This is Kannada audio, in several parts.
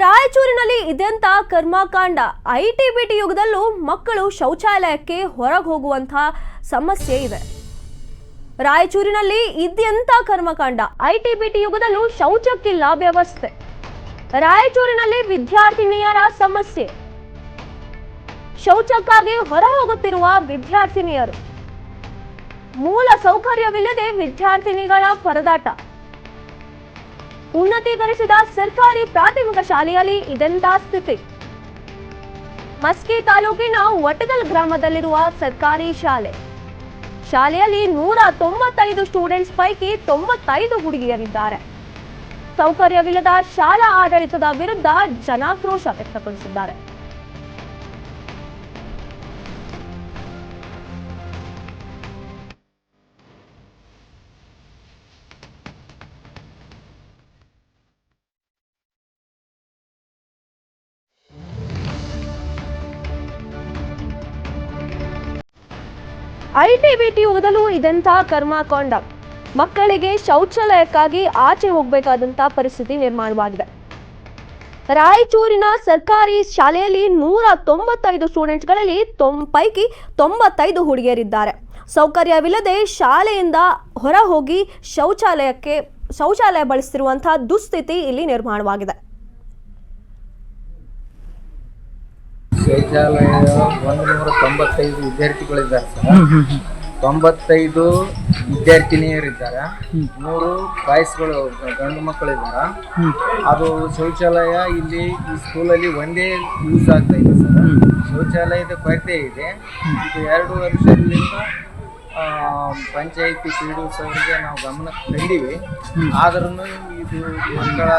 ರಾಯಚೂರಿನಲ್ಲಿ ಇದೆಂತ ಕರ್ಮಕಾಂಡ. ಐಟಿ ಬಿಟಿ ಯುಗದಲ್ಲೂ ಮಕ್ಕಳು ಶೌಚಾಲಯಕ್ಕೆ ಹೊರಗೆ ಹೋಗುವಂತಹ ಸಮಸ್ಯೆ ಇದೆ. ರಾಯಚೂರಿನಲ್ಲಿ ಇದೆಂತ ಕರ್ಮಕಾಂಡ. ಐಟಿ ಬಿಟಿ ಯುಗದಲ್ಲೂ ಶೌಚಕ್ಕಿಲ್ಲ ವ್ಯವಸ್ಥೆ. ರಾಯಚೂರಿನಲ್ಲಿ ವಿದ್ಯಾರ್ಥಿನಿಯರ ಸಮಸ್ಯೆ. ಶೌಚಕ್ಕಾಗಿ ಹೊರ ಹೋಗುತ್ತಿರುವ ವಿದ್ಯಾರ್ಥಿನಿಯರು. ಮೂಲ ಸೌಕರ್ಯವಿಲ್ಲದೆ ವಿದ್ಯಾರ್ಥಿನಿಗಳ ಪರದಾಟ. ಉನ್ನತೀಕರಿಸಿದ ಸರ್ಕಾರಿ ಪ್ರಾಥಮಿಕ ಶಾಲೆಯಲ್ಲಿ ಇದೆಂತ ಸ್ಥಿತಿ? ಮಸ್ಕಿ ತಾಲೂಕಿನ ವಟಗಲ್ ಗ್ರಾಮದಲ್ಲಿರುವ ಸರ್ಕಾರಿ ಶಾಲೆ. ಶಾಲೆಯಲ್ಲಿ ನೂರ ತೊಂಬತ್ತೈದು ಸ್ಟೂಡೆಂಟ್ಸ್ ಪೈಕಿ ತೊಂಬತ್ತೈದು ಹುಡುಗಿಯರಿದ್ದಾರೆ. ಸೌಕರ್ಯವಿಲ್ಲದ ಶಾಲಾ ಆಡಳಿತದ ವಿರುದ್ಧ ಜನಾಕ್ರೋಶ ವ್ಯಕ್ತಪಡಿಸಿದ್ದಾರೆ. ಐಟಿ ಬಿಟಿ ಓದಲು ಇದೆಂಥ ಕರ್ಮಕಾಂಡ? ಮಕ್ಕಳಿಗೆ ಶೌಚಾಲಯಕ್ಕಾಗಿ ಆಚೆ ಹೋಗಬೇಕಾದಂಥ ಪರಿಸ್ಥಿತಿ ನಿರ್ಮಾಣವಾಗಿದೆ. ರಾಯಚೂರಿನ ಸರ್ಕಾರಿ ಶಾಲೆಯಲ್ಲಿ ನೂರ ತೊಂಬತ್ತೈದು ಸ್ಟೂಡೆಂಟ್ಸ್ಗಳಲ್ಲಿ ತೊಂ, ಪೈಕಿ ತೊಂಬತ್ತೈದು ಹುಡುಗಿಯರಿದ್ದಾರೆ. ಸೌಕರ್ಯವಿಲ್ಲದೆ ಶಾಲೆಯಿಂದ ಹೊರ ಹೋಗಿ ಶೌಚಾಲಯಕ್ಕೆ, ಶೌಚಾಲಯ ಬಳಸ್ತಿರುವಂತಹ ದುಸ್ಥಿತಿ ಇಲ್ಲಿ ನಿರ್ಮಾಣವಾಗಿದೆ. ಶೌಚಾಲಯ ಒಂದು ನೂರ ತೊಂಬತ್ತೈದು ವಿದ್ಯಾರ್ಥಿಗಳಿದ್ದಾರೆ ಸರ್ ತೊಂಬತ್ತೈದು ವಿದ್ಯಾರ್ಥಿನಿಯರಿದ್ದಾರೆ. ಮೂರು ಬಾಯ್ಸ್ಗಳು ಗಂಡು ಮಕ್ಕಳಿದ್ದಾರೆ. ಅದು ಶೌಚಾಲಯ ಇಲ್ಲಿ ಈ ಸ್ಕೂಲಲ್ಲಿ ಒಂದೇ ಯೂಸ್ ಆಗ್ತಾ ಇದೆ ಸರ್. ಶೌಚಾಲಯದ ಕೊರತೆ ಇದೆ. ಇದು ಎರಡು ವರ್ಷದಿಂದ ಪಂಚಾಯಿತಿ ಪಿ ಡಿ ಅವರಿಗೆ ನಾವು ಗಮನ ತಂದೀವಿ. ಆದ್ರೂ ಇದು ಮಕ್ಕಳ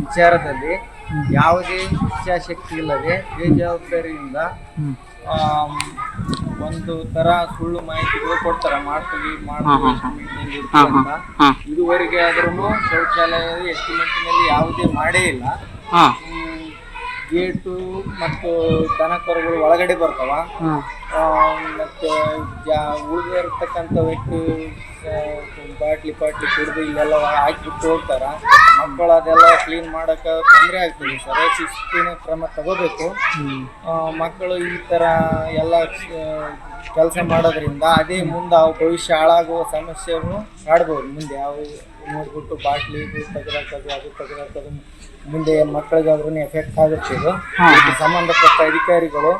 ವಿಚಾರದಲ್ಲಿ ಯಾವುದೇ ಇಚ್ಛಾಶಕ್ತಿ ಇಲ್ಲದೆ ಬೇಜವಾಬ್ದಾರಿಯಿಂದ ಒಂದು ತರ ಸುಳ್ಳು ಮಾಹಿತಿಗಳು ಕೊಡ್ತಾರೆ ಮಾಡ್ತೀವಿ ಮಾಡ್ತೀವಿ ಅಂತ. ಇದುವರೆಗೆ ಆದ್ರೂ ಶೌಚಾಲಯ ಎಸ್ಟಿಮೇಟ್ನಲ್ಲಿ ಯಾವುದೇ ಮಾಡೇ ಇಲ್ಲ. ಗೇಟು ಮತ್ತು ದನ ಕರುಗಳು ಒಳಗಡೆ ಬರ್ತಾವ. ಮತ್ತೆ ಜಾ ಉಳಿದಿರ್ತಕ್ಕಂಥ ವ್ಯಕ್ತಿ ಬಾಟ್ಲಿ ಪಾಟ್ಲಿ ಕುಡಿದು ಇಲ್ಲೆಲ್ಲ ಹಾಕಿಬಿಟ್ಟು ಹೋಗ್ತಾರೆ. ಮಕ್ಕಳು ಅದೆಲ್ಲ ಕ್ಲೀನ್ ಮಾಡೋಕ್ಕೆ ತೊಂದರೆ ಆಗ್ತದೆ ಸರ್. ಶಿಸ್ತಿನ ಕ್ರಮ ತಗೋಬೇಕು. ಮಕ್ಕಳು ಈ ಥರ ಎಲ್ಲ ಕೆಲಸ ಮಾಡೋದ್ರಿಂದ ಅದೇ ಮುಂದೆ ಅವು ಭವಿಷ್ಯ ಹಾಳಾಗುವ ಸಮಸ್ಯೆಗಳು ಕಾಡ್ಬೋದು. ಮುಂದೆ ಅವು ನೋಡ್ಬಿಟ್ಟು ಬಾಟ್ಲಿ ತೆಗೆದಾಕೋದು ಅದು ತೆಗೆದಾಕೋದು ಮುಂದೆ ಮಕ್ಕಳಿಗಾದ್ರೂ ಎಫೆಕ್ಟ್ ಆಗುತ್ತೆ ಇದು. ಸಂಬಂಧಪಟ್ಟ ಅಧಿಕಾರಿಗಳು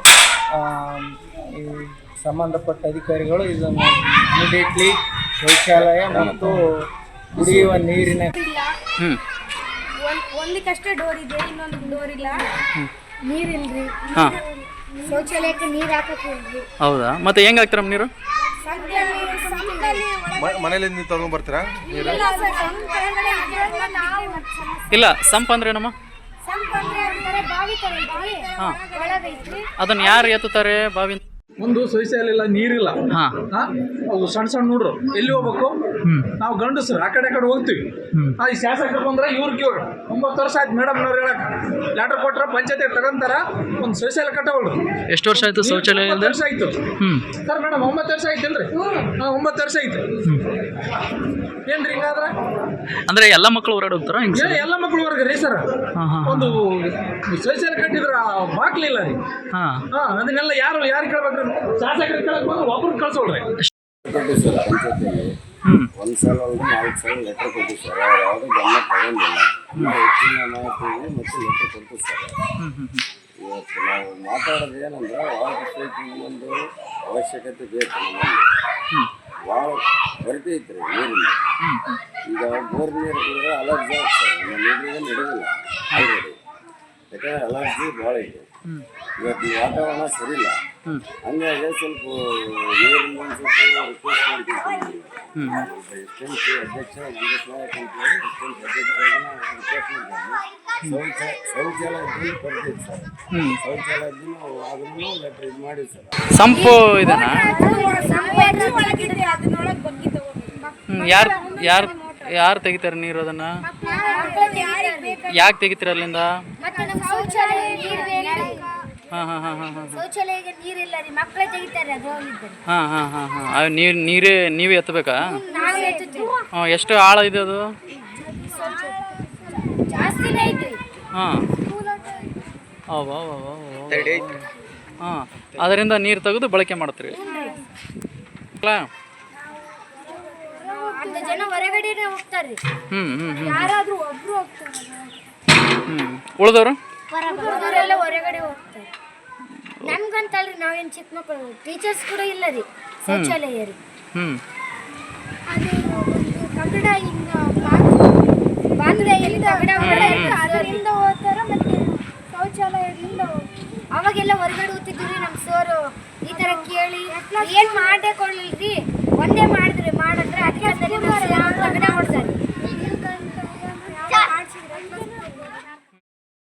ಈ ಸಂಬಂಧಪಟ್ಟ ಅಧಿಕಾರಿಗಳು ಇದನ್ನು ಇಮಿಡಿಯೇಟ್ಲಿ ಶೌಚಾಲಯ ಮತ್ತು ಕುಡಿಯುವ ನೀರಿನ ಒಂದಕ್ಕಷ್ಟೇ ಡೋರ್ ಇದೆ ಇನ್ನೊಂದು ಡೋರ್ ಇಲ್ಲ. ನೀರಿಲ್ರಿ. ಹಾ. ಶೌಚಾಲಯಕ್ಕೆ ನೀರು ಹಾಕಕ್ ಇಲ್ರಿ ಹೌದಾ? ಮತ್ತೆ ಹೆಂಗ್ ಹಾಕ್ತಾರಮ್ಮ ನೀರು? ಮನೇಲಿ ನೀವು ತಗೊಂಡ್ ಬರ್ತೀರಾ? ಇಲ್ಲ ಸಂಪ್ ಅಂದ್ರೆ ಏನಮ್ಮ? ಬಾವಿ ತರ ಐತ್ರಿ ಹಾ. ಒಳಗೈತ್ರಿ ಅದನ್ನ ಯಾರು ಎತ್ತುತ್ತಾರೆ ಬಾವಿ ಒಂದು ಶೌಚಾಲಯ ನೀರಿಲ್ಲ. ಹಾ. ಅವು ಸಣ್ಣ ಸಣ್ಣ ಹುಡ್ರು ಎಲ್ಲಿ ಹೋಗ್ಬೇಕು? ನಾವು ಗಂಡಸ್ರು ಆ ಕಡೆ ಆ ಕಡೆ ಹೋಗ್ತೀವಿ. ಆ ಈ ಶಾಸಕರು ಬಂದ್ರೆ ಇವ್ರಿಗೆ ಇವ್ರು. ಒಂಬತ್ತು ವರ್ಷ ಆಯ್ತು ಮೇಡಮ್ನವ್ರು ಹೇಳಕ್. ಲೆಟರ್ ಕೊಟ್ರೆ ಪಂಚಾಯತಿ ತಗೊಂತಾರ ಒಂದು ಶೌಚಾಲಯ ಕಟ್ಟವಲ್ರು ಎಷ್ಟು ವರ್ಷ ಆಯ್ತು ಶೌಚಾಲಯ ಇಲ್ದೆ? ವರ್ಷ ಆಯ್ತು. ಹ್ಮ್. ಸರ್ ಮೇಡಮ್ ಒಂಬತ್ತು ವರ್ಷ ಆಯ್ತು ಅಲ್ರಿ ಒಂಬತ್ತು ವರ್ಷ ಆಯ್ತು. ಏನ್ರಿ ಹಿಂಗಾದ್ರೆ? ಅಂದ್ರೆ ಎಲ್ಲ ಮಕ್ಕಳು ಹೊರಗಡೆ ಹೋಗ್ತಾರ ಹಿಂಗ್ ಏ ಎಲ್ಲ ಮಕ್ಕಳು ವರ್ಗ ರೀ ಸರ್. ಹಾ ಹಾ ಒಂದು ಶೌಚಾಲಯ ಕಟ್ಟಿದ್ರ ಬಾಕ್ಲಿಲ್ಲ ರೀ. ಹಾ. ಹಾ ಅದನ್ನೆಲ್ಲ ಯಾರು ಯಾರು ಕೇಳ್ಬೇಕ್ರಿ? ಶಾಸಕರು ಕೇಳಕ್ ಬಂದ್ರೆ ಒಬ್ರು ಕಳ್ಸೋಳ್ರಿ. ಸರ್ ಹ್ಮ್ ಒಂದು ಸಲ ನಾಲ್ಕು ಸಲ ಲೆಟರ್ ಕೊಟ್ಟಿವಿ ಸರ್ ಅವ್ರು ಯಾವುದೂ ಗಮನ ತಗೊಂಡಿಲ್ಲ. ಹೆಚ್ಚಿನ ಮಾಹಿತಿಗೆ ಮತ್ತು ಲೆಟರ್ ಕೊಡ್ತೀವಿ ಸರ್ ಇವತ್ತು ನಾವು ಮಾತಾಡೋದು ಏನಂದ್ರೆ ಒಂದು ಅವಶ್ಯಕತೆ ಬೇಕು ನಮ್ಮಲ್ಲಿ ಭಾಳ ಕೊರತೆ ಐತ್ರಿ ನೀರಿನ ಈಗ ಬೋರ್ ನೀರು ಕುಡಿದ್ರೆ ಅಲರ್ಜಿ ಆಗ್ತದೆ ನಮ್ಮ ನೀರಿಗೆ ನಡೆದಿಲ್ಲ ಆಲ್ರೆಡಿ ಯಾಕಂದ್ರೆ ಅಲರ್ಜಿ ಭಾಳ ಇದೆ. ಇವತ್ತು ಈ ವಾತಾವರಣ ಸರಿ ಇಲ್ಲ ಹಂಗಾಗಿ ಸ್ವಲ್ಪ ನೀರಿನ ಒಂದು ಸ್ವಲ್ಪ ರಿಕ್ವೆಸ್ಟ್ ಮಾಡ್ಕೊಂತೀನಿ. ಎಸ್ಟೆನ್ಸ್ ಅಧ್ಯಕ್ಷ ಮಂಜೇಶ್ ನಾಯಕ್ ಅಂತೇಳಿ ಎಸ್ಟೆನ್ಸ್ ಅಧ್ಯಕ್ಷರಾಗಿ ನಾವು ರಿಕ್ವೆಸ್ಟ್ ಮಾಡ್ತೀನಿ ಶೌಚ ಶೌಚಾಲಯದಲ್ಲಿ ಕೊಡ್ತೀವಿ ಸರ್. ಶೌಚಾಲಯದಲ್ಲಿ ನಾವು ಅದನ್ನು ಲೆಟ್ರ್ ಇದು ಮಾಡಿ ಸರ್. ಸಂಪು ಇದನ್ನ ಯಾರು ಯಾರು ಯಾರು ತೆಗಿತಾರೆ ನೀರು ಅದನ್ನ? ಯಾಕೆ ತೆಗಿತೀರ ಅಲ್ಲಿಂದ? ಹಾ ಹಾ ಹಾ ಹಾ ಹಾ ಶೌಚಾಲಯಕ್ಕೆ ನೀರಿಲ್ಲ ರೀ ಮಕ್ಕಳೇ ತೆಗಿತಾರೆ ಅದು ಹೋಗಿದ್ದಾರೆ ಹಾ ಹಾ ಹಾ ಹಾ. ನೀರು ನೀರೇ ನೀವೇ ಎತ್ತಬೇಕಾ? ನಾವೇ ಎತ್ತುತ್ತೀವಿ. ಹಾಂ ಎಷ್ಟು ಆಳ ಇದೆ ಅದು? ಜಾಸ್ತಿನೇ ಐತ್ರಿ ಹಾಂ. ಹಾಂ ಅದರಿಂದ ನೀರು ತೆಗೆದು ಬಳಕೆ ಮಾಡ್ತೀರಿ. ಅಲ್ಲ? ಅರ್ಧ ಜನ ಹೊರಗಡೆನೆ ಹೋಗ್ತಾರ್ರಿ ಹ್ಞೂ ಹ್ಞೂ ಹ್ಞೂ ಯಾರಾದ್ರೂ ಒಬ್ರು ಹೋಗ್ತಾರೆ. ಹ್ಞೂ ಉಳಿದವರು? ಹೊರಗಡೆ ನಮ್ಗಂತಲ್ರಿ ನಾವೇನ್ ಚಿಕ್ಕ ಮಕ್ಕಳು ಟೀಚರ್ಸ್ ಕೂಡ ಇಲ್ಲ ರೀ ಶೌಚಾಲಯ ರೀ ಹ್ಞೂ ಅದು ಒಂದು ಕನ್ನಡ ಹಿಂಗ ಬಾಂಧವ್ಯದಲ್ಲಿ ಕನ್ನಡ ಅದರಿಂದ ಹೋಗ್ತಾರ ಮತ್ತೆ ಶೌಚಾಲಯದಿಂದ ಅವಾಗೆಲ್ಲ ಹೊರಗಡೆ ಹೋಗ್ತಿದ್ವಿ ನಮ್ಮ ಸರ್ ಈ ತರ ಕೇಳಿ ಏನ್ ಮಾಡೇ ಕೊಡ್ಲಿಲ್ರಿ ಒಂದೇ ಮಾಡಿದ್ರಿ ಮಾಡಂದ್ರೆ